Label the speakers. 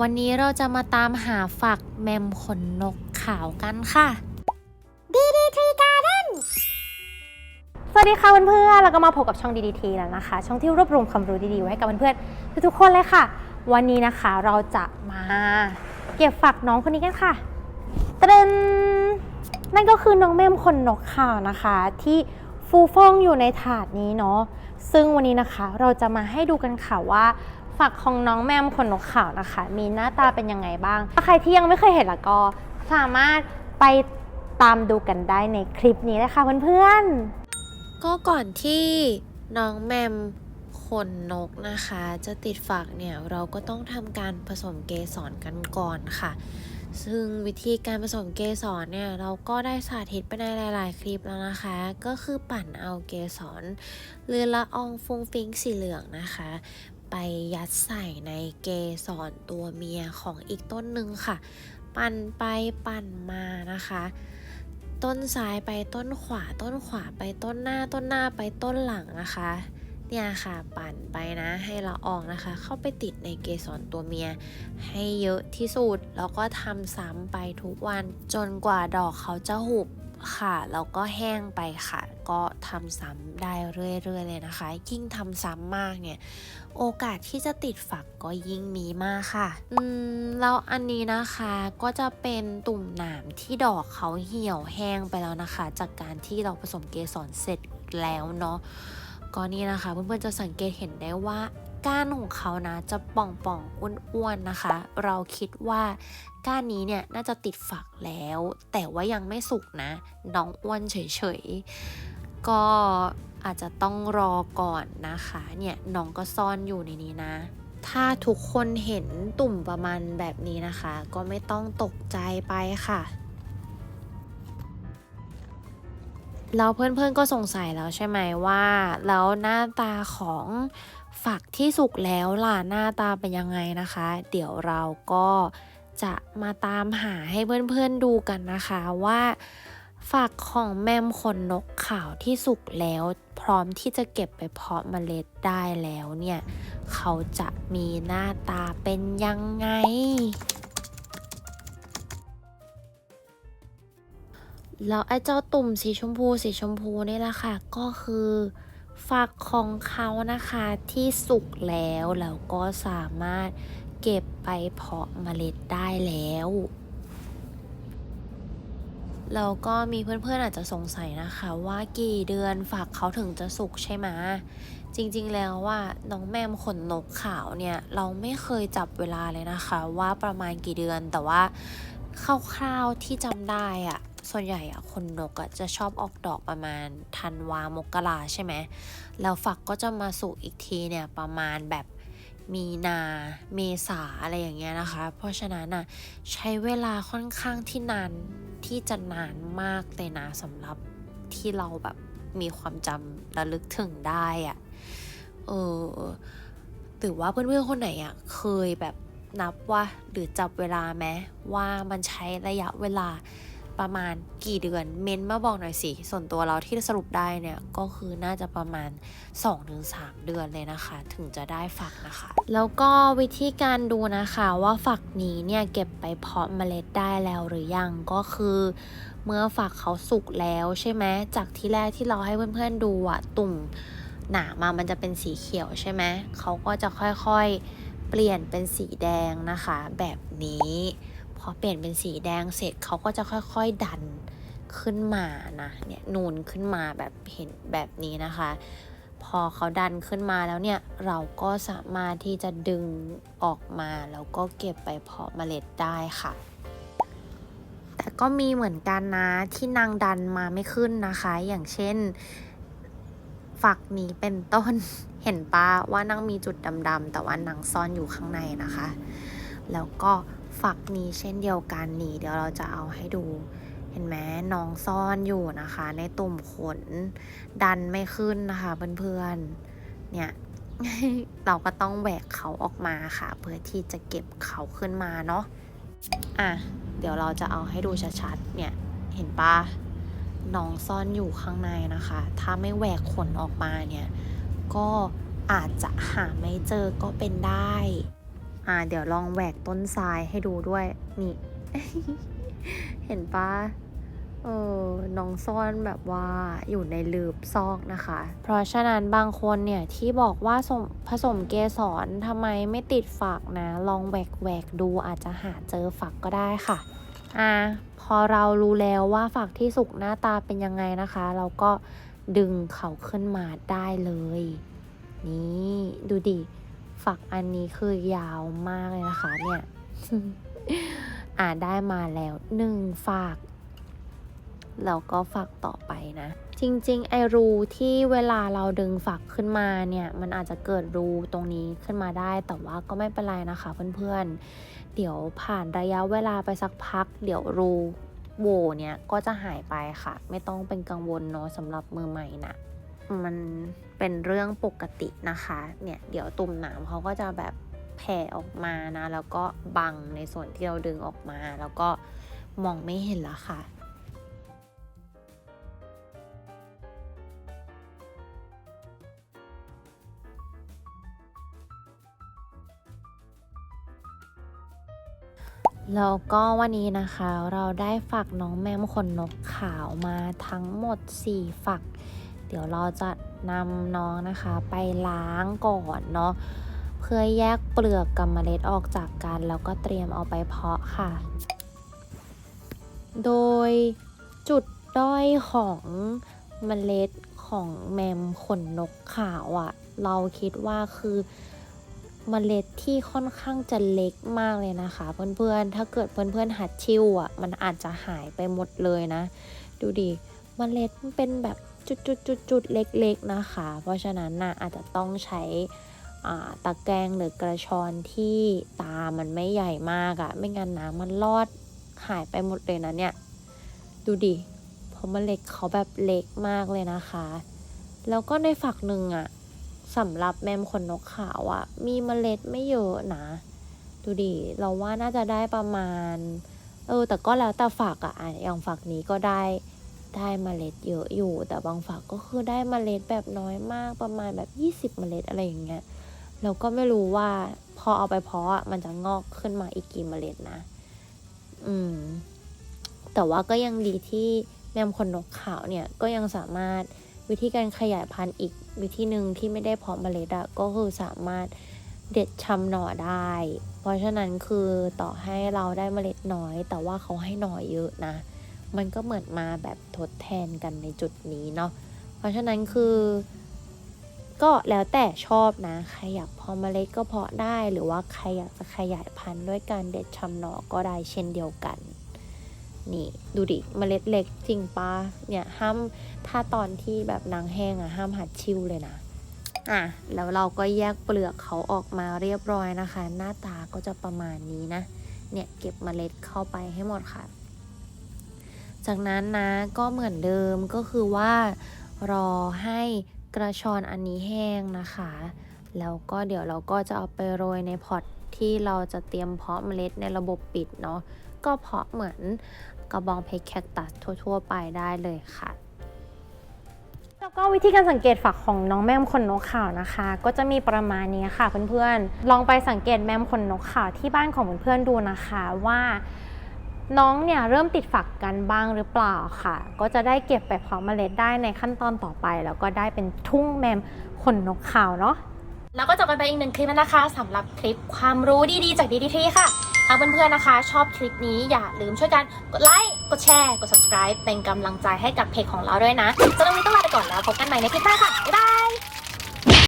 Speaker 1: วันนี้เราจะมาตามหาฝักแมมขนนกขาวกันค่ะ
Speaker 2: DDT Garden สวัสดีค่ะเพื่อนๆแล้วก็มาพบกับช่อง DDT แล้วนะคะ ช่องที่รวบรวมความรู้ดีๆไว้ให้กับเพื่อนๆทุกๆคนเลยค่ะ วันนี้นะคะเราจะมา เก็บฝักน้องคนนี้กันค่ะตรึนนั่นก็คือน้องแมมขนนกขาวนะคะ ที่ฟูฟ่องอยู่ในถาดนี้เนาะซึ่งวันนี้นะคะเราจะมาให้ดูกันค่ะว่าักของน้องแมมขนนกขาวนะคะ มีหน้าตาเป็นยังไงบ้าง ถ้าใครที่ยังไม่เคยเห็นละก็สามารถไปตามดูกันได้ในคลิปนี้เลยค่ะเพื่อนๆ
Speaker 1: ก็ก่อนที่น้องแมมขนนกนะคะ จะติดฝักเนี่ยเราก็ต้องทำการผสมเกสรกันก่อนค่ะ ซึ่งวิธีการผสมเกสรเนี่ยเราก็ได้สาธิตไปในหลาย ๆ คลิปแล้วนะคะ ก็คือปั่นเอาเกสรหรือละอองฟุ้งฟิ้งสีเหลืองนะคะ ไปยัดใส่ในเกสรตัวเมียของอีกต้นหนึ่งค่ะ ปั่นไปปั่นมานะคะ ต้นซ้ายไปต้นขวาต้นขวาไปต้นหน้าต้นหน้าไปต้นหลังนะคะเนี่ยค่ะปั่นไปนะให้ละอองนะคะ เข้าไปติดในเกสรตัวเมีย ให้เยอะที่สุด แล้วก็ทำซ้ำไปทุกวันจนกว่าดอกเขาจะหุบ ค่ะแล้วก็แห้งไปค่ะ ก็ทำซ้ำได้เรื่อยๆเลยนะคะ ยิ่งทำซ้ำมากเนี่ย โอกาสที่จะติดฝักก็ยิ่งมีมากค่ะ อืมแล้วอันนี้นะคะก็จะเป็นตุ่มหนามที่ดอกเขาเหี่ยวแห้งไปแล้วนะคะ จากการที่เราผสมเกสรเสร็จแล้วเนาะก็นี่นะคะเพื่อนๆจะสังเกตเห็นได้ว่า ก้านของเขานะจะป่องๆอ้วนๆนะคะ เราคิดว่าก้านนี้เนี่ยน่าจะติดฝักแล้ว แต่ว่ายังไม่สุกนะ น้องอ้วนเฉยๆ ก็อาจจะต้องรอก่อนนะคะเนี่ยน้องก็ซ่อนอยู่ในนี้นะ ถ้าทุกคนเห็นตุ่มประมาณแบบนี้นะคะ ก็ไม่ต้องตกใจไปค่ะแล้วเพื่อนๆก็สงสัยแล้วใช่ไหมว่า แล้วหน้าตาของ ฝักที่สุกแล้วล่ะหน้าตาเป็นยังไงนะคะ เดี๋ยวเราก็จะมาตามหาให้เพื่อนๆดูกันนะคะว่าฝักของแมมขนนกขาวที่สุกแล้ว พร้อมที่จะเก็บไปเพาะเมล็ดได้แล้วเนี่ย เขาจะมีหน้าตาเป็นยังไง แล้วไอ้เจ้าตุ่มสีชมพูสีชมพูนี่แหละค่ะ ก็คือ ฝักของเขานะคะที่สุกแล้วแล้วก็สามารถเก็บไปเพาะเมล็ดได้แล้วแล้วก็มีเพื่อนๆอาจจะสงสัยนะคะว่ากี่เดือนฝักเขาถึงจะสุกใช่ไหมจริงๆแล้วว่าน้องแมมขนนกขาวเนี่ย เราไม่เคยจับเวลาเลยนะคะ ว่าประมาณกี่เดือนแต่ว่าคร่าวๆที่จำได้อะ ส่วนใหญ่อะคนนกอะจะชอบออกดอกประมาณธันวามกราใช่ไหมแล้วฝักก็จะมาสุกอีกทีเนี่ยประมาณแบบมีนาเมษาอะไรอย่างเงี้ยนะคะ เพราะฉะนั้นอะใช้เวลาค่อนข้างที่นานที่จะนานมากเลยนะสำหรับที่เราแบบมีความจำระลึกถึงได้อะเออหรือว่าเพื่อนๆคนไหนอะเคยแบบนับว่าหรือจับเวลาไหมว่ามันใช้ระยะเวลา ประมาณกี่เดือน เม้นมาบอกหน่อยสิ ส่วนตัวเราที่สรุปได้เนี่ย ก็คือน่าจะประมาณ 2-3 เดือนเลยนะคะ ถึงจะได้ฝักนะคะ แล้วก็วิธีการดูนะคะว่าฝักนี้เนี่ยเก็บไปเพาะเมล็ดได้แล้วหรือยังก็คือเมื่อฝักเขาสุกแล้วใช่ไหมจากที่แรกที่เราให้เพื่อนๆดูอะตุ่มหนามามันจะเป็นสีเขียวใช่ไหมเขาก็จะค่อยๆเปลี่ยนเป็นสีแดงนะคะ แบบนี้ พอเปลี่ยนเป็นสีแดงเสร็จเขาก็จะค่อยๆดันขึ้นมานะเนี่ยนูนขึ้นมาแบบเห็นแบบนี้นะคะ พอเขาดันขึ้นมาแล้วเนี่ยเราก็สามารถที่จะดึงออกมาแล้วก็เก็บไปเพาะเมล็ดได้ค่ะแต่ก็มีเหมือนกันนะที่นางดันมาไม่ขึ้นนะคะ อย่างเช่น ฝักนี้เป็นต้น เห็นปะว่านางมีจุดดำๆแต่ว่านางซ่อนอยู่ข้างในนะคะ แล้วก็ ฝักนี้เช่นเดียวกันนี่เดี๋ยวเราจะเอาให้ดู เห็นไหมน้องซ่อนอยู่นะคะ ในตุ่มขน ดันไม่ขึ้นนะคะเพื่อนๆ เนี่ยเราก็ต้องแหวกเขาออกมาค่ะ เพื่อที่จะเก็บเขาขึ้นมาเนาะอะเดี๋ยวเราจะเอาให้ดูชัดๆ เนี่ยเห็นปะน้องซ่อนอยู่ข้างในนะคะ ถ้าไม่แหวกขนออกมาเนี่ย ก็อาจจะหาไม่เจอก็เป็นได้ อ่าเดี๋ยวลองแหวกต้นทรายให้ดูด้วย นี่ เห็นปะเออน้องซ่อนแบบว่าอยู่ในลืบซอกนะคะ เพราะฉะนั้นบางคนเนี่ยที่บอกว่าผสมเกสรทำไมไม่ติดฝักนะ ลองแหวกแหวกดูอาจจะหาเจอฝักก็ได้ค่ะ อ่า พอเรารู้แล้วว่าฝักที่สุกหน้าตาเป็นยังไงนะคะ เราก็ดึงเขาขึ้นมาได้เลย นี่ ดูดิ ฝักอันนี้คือยาวมากเลยนะคะเนี่ยอ่าได้มาแล้วหนึ่งฝักแล้วก็ฝักต่อไปนะ จริงๆ ไอรูที่เวลาเราดึงฝักขึ้นมาเนี่ย มันอาจจะเกิดรูตรงนี้ขึ้นมาได้ แต่ว่าก็ไม่เป็นไรนะคะเพื่อนๆ เดี๋ยวผ่านระยะเวลาไปสักพัก เดี๋ยวรูโหวเนี่ยก็จะหายไปค่ะ ไม่ต้องเป็นกังวลเนาะสำหรับมือใหม่นะ มันเป็นเรื่องปกตินะคะ เนี่ยเดี๋ยวตุ่มหนามเขาก็จะแบบแผ่ออกมานะ แล้วก็บังในส่วนที่เราดึงออกมา แล้วก็มองไม่เห็นละค่ะแล้วก็วันนี้นะคะเราได้ฝักน้องแมมขนนกขาวมาทั้งหมด 4 ฝัก เดี๋ยวเราจะนำน้องนะคะไปล้างก่อนเนาะเพื่อแยกเปลือกกับเมล็ดออกจากกัน แล้วก็เตรียมเอาไปเพาะค่ะ โดยจุดด้อยของเมล็ดของแมมขนนกขาวอะ่ะ เราคิดว่าคือเมล็ดที่ค่อนข้างจะเล็กมากเลยนะคะ เพื่อนๆ ถ้าเกิดเพื่อนๆหัดชิวอะ่ะ มันอาจจะหายไปหมดเลยนะ ดูดิเมล็ดมันเป็นแบบ จุดๆๆๆเล็กๆนะคะ เพราะฉะนั้นน่ะอาจจะต้องใช้ตะแกรงหรือกระชอนที่ตามันไม่ใหญ่มากอะไม่งั้นนะมันรอดหายไปหมดเลยนะเนี่ย ดูดิเพราะเมล็ดเขาแบบเล็กมากเลยนะคะ แล้วก็ในฝักหนึ่งอะสำหรับแมมขนนกขาวอะมีเมล็ดไม่เยอะนะ ดูดิเราว่าน่าจะได้ประมาณ เออ แต่ก็แล้วแต่ฝักอะอย่างฝักนี้ก็ได้ ได้เมล็ดเยอะอยู่ แต่บางฝักก็คือได้เมล็ดแบบน้อยมากประมาณแบบ 20 เมล็ดอะไรอย่างเงี้ยเราก็ไม่รู้ว่าพอเอาไปเพาะอะมันจะงอกขึ้นมาอีกกี่เมล็ดนะ อืม แต่ว่าก็ยังดีที่แมมขนนกขาวเนี่ยก็ยังสามารถวิธีการขยายพันธุ์อีกวิธีหนึ่งที่ไม่ได้เพาะเมล็ดอะก็คือสามารถเด็ดชำหน่อได้ เพราะฉะนั้นคือต่อให้เราได้เมล็ดน้อย แต่ว่าเขาให้หน่อเยอะนะ มันก็เหมือนมาแบบทดแทนกันในจุดนี้เนาะเพราะฉะนั้นคือ ก็แล้วแต่ชอบนะใครอยากเพาะเมล็ดก็เพาะได้หรือว่าใครอยากจะขยายพันธุ์ด้วยการเด็ดชำหนอก็ได้เช่นเดียวกันนี่ดูดิเมล็ดเล็กจริงปะเนี่ยห้ามถ้าตอนที่แบบนางแห้งอะห้ามหัดชิวเลยนะอะแล้วเราก็แยกเปลือกเขาออกมาเรียบร้อยนะคะ หน้าตาก็จะประมาณนี้นะ เนี่ยเก็บเมล็ดเข้าไปให้หมดค่ะ จากนั้นนะก็เหมือนเดิมก็คือว่ารอให้กระชอนอันนี้แห้งนะคะ แล้วก็เดี๋ยวเราก็จะเอาไปโรยในพอตที่เราจะเตรียมเพาะเมล็ดในระบบปิดเนาะก็เพาะเหมือนกระบองเพชรแคคตัสทั่ว ๆ ไปได้เลยค่ะ
Speaker 2: แล้วก็วิธีการสังเกตฝักของน้องแมมขนนกขาวนะคะ ก็จะมีประมาณนี้ค่ะเพื่อนๆ ลองไปสังเกตแมมขนนกขาวที่บ้านของเพื่อนๆดูนะคะว่า น้องเนี่ยเริ่มติดฝักกันบ้างหรือเปล่าค่ะ ก็จะได้เก็บไปเพาะเมล็ดได้ในขั้นตอนต่อไป แล้วก็ได้เป็นทุ่งแมมขนนกขาวเนาะ
Speaker 3: แล้วก็จบกันไปอีกหนึ่งคลิปแล้วนะคะสำหรับคลิปความรู้ดีๆจากดีดีทีค่ะถ้าเพื่อนๆนะคะ ชอบคลิปนี้อย่าลืมช่วยกันกดไลค์กดแชร์กด subscribe เป็นกำลังใจให้กับเพจของเราด้วยนะสำหรับวันนี้ต้องลาไปก่อนแล้วพบกันใหม่ในคลิปหน้าค่ะบ๊ายบาย